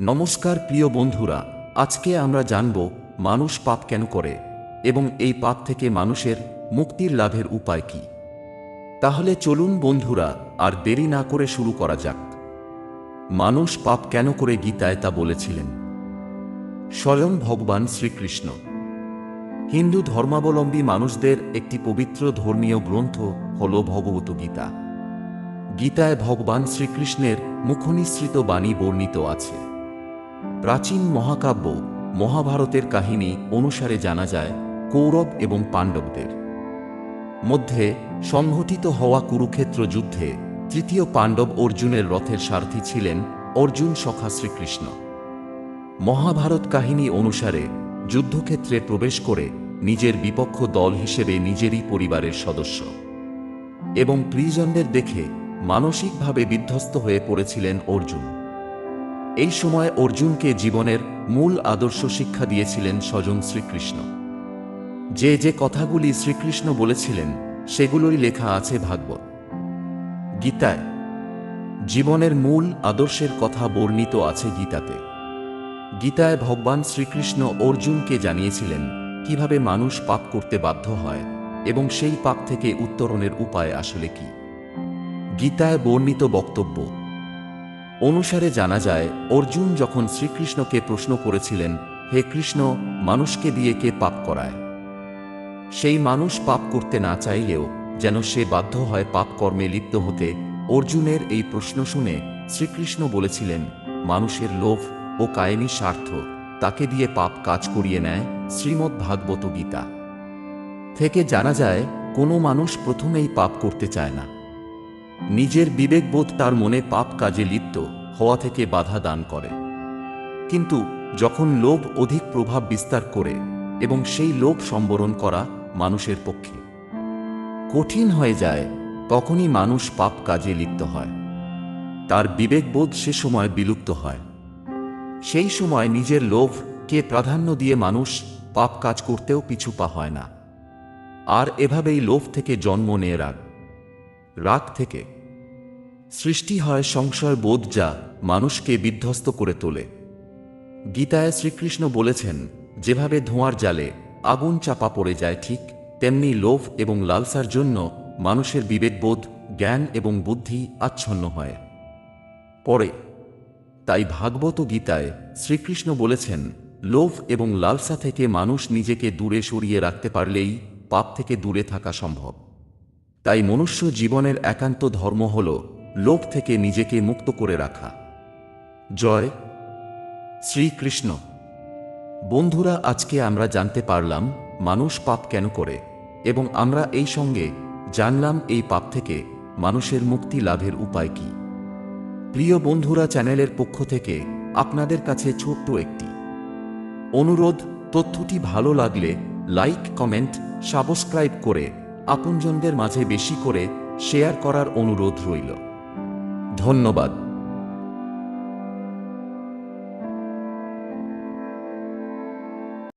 নমস্কার প্রিয় বন্ধুরা, আজকে আমরা জানব মানুষ পাপ কেন করে এবং এই পাপ থেকে মানুষের মুক্তির লাভের উপায় কি। তাহলে চলুন বন্ধুরা, আর দেরি না করে শুরু করা যাক। মানুষ পাপ কেন করে গীতায় তা বলেছিলেন। স্বয়ং ভগবান শ্রীকৃষ্ণ। হিন্দু ধর্মাবলম্বী মানুষদের একটি পবিত্র ধর্মীয় গ্রন্থ হল ভগবত গীতা। গীতায় ভগবান শ্রীকৃষ্ণের মুখনিসৃত বাণী বর্ণিত আছে। প্রাচীন মহাকাব্য মহাভারতের কাহিনী অনুসারে জানা যায় কৌরব এবং পাণ্ডবদের। মধ্যে সংঘটিত হওয়া কুরুক্ষেত্র যুদ্ধে তৃতীয় পাণ্ডব অর্জুনের রথের সারথি ছিলেন অর্জুন সখা শ্রীকৃষ্ণ। মহাভারত কাহিনী অনুসারে যুদ্ধক্ষেত্রে প্রবেশ করে নিজের বিপক্ষ দল হিসেবে নিজেরই পরিবারের সদস্য এবং প্রিজনদের দেখে মানসিকভাবে বিধ্বস্ত হয়ে পড়েছিলেন অর্জুন। এই সময় অর্জুনকে জীবনের মূল আদর্শ শিক্ষা দিয়েছিলেন স্বজন শ্রীকৃষ্ণ। যে যে কথাগুলি শ্রীকৃষ্ণ বলেছিলেন, সেগুলোই লেখা আছে ভাগবত। গীতায়, জীবনের মূল আদর্শের কথা বর্ণিত আছে গীতাতে। গীতায় ভগবান শ্রীকৃষ্ণ অর্জুনকে জানিয়েছিলেন কীভাবে মানুষ পাপ করতে বাধ্য হয় এবং সেই পাপ থেকে উত্তরণের উপায় আসলে কি। গীতায় বর্ণিত বক্তব্য অনুসারে জানা যায়, অর্জুন যখন শ্রীকৃষ্ণকে প্রশ্ন করেছিলেন, হে কৃষ্ণ, মানুষকে দিয়ে কে পাপ করায়? সেই মানুষ পাপ করতে না চাইলেও যেন সে বাধ্য হয় পাপ কর্মে লিপ্ত হতে, অর্জুনের এই প্রশ্ন শুনে শ্রীকৃষ্ণ বলেছিলেন, মানুষের লোভ ও কায়েমি স্বার্থ, তাকে দিয়ে পাপ কাজ করিয়ে নেয় শ্রীমদ্ ভাগবত গীতা। থেকে জানা যায়, কোনো মানুষ প্রথমেই পাপ করতে চায় না। নিজের বিবেকবোধ তার মনে পাপ কাজে লিপ্ত হওয়া থেকে বাধা দান করে। কিন্তু যখন লোভ অধিক প্রভাব বিস্তার করে এবং সেই লোভ সম্বরণ করা মানুষের পক্ষে। কঠিন হয়ে যায় তখনই মানুষ পাপ কাজে লিপ্ত হয়। তার বিবেকবোধ সে সময় বিলুপ্ত হয়। সেই সময় নিজের লোভকে প্রাধান্য দিয়ে মানুষ পাপ কাজ করতেও পিছু পা হয় না। আর এভাবেই লোভ থেকে জন্ম নেয় রাগ। রাগ থেকে সৃষ্টি হয় সংশয় বোধ যা মানুষকে বিধ্বস্ত করে তোলে। গীতায় শ্রীকৃষ্ণ বলেছেন, যেভাবে ধোঁয়ার জালে আগুন চাপা পড়ে যায় ঠিক তেমনি লোভ এবং লালসার জন্য মানুষের বিবেকবোধ, জ্ঞান এবং বুদ্ধি আচ্ছন্ন হয়। পরে, তাই ভাগবত গীতায় শ্রীকৃষ্ণ বলেছেন, লোভ এবং লালসা থেকে মানুষ নিজেকে দূরে সরিয়ে রাখতে পারলেই পাপ থেকে দূরে থাকা সম্ভব। তাই মনুষ্য জীবনের একান্ত ধর্ম হল লোভ থেকে নিজেকে মুক্ত করে রাখা। জয় শ্রীকৃষ্ণ। বন্ধুরা, আজকে আমরা জানতে পারলাম মানুষ পাপ কেন করে এবং আমরা এই সঙ্গে জানলাম এই পাপ থেকে মানুষের মুক্তি লাভের উপায় কি। প্রিয় বন্ধুরা, চ্যানেলের পক্ষ থেকে আপনাদের কাছে ছোট্ট একটি অনুরোধ, তথ্যটি ভালো লাগলে লাইক, কমেন্ট, সাবস্ক্রাইব করে আপনজনদের মাঝে বেশি করে শেয়ার করার অনুরোধ রইল। ধন্যবাদ।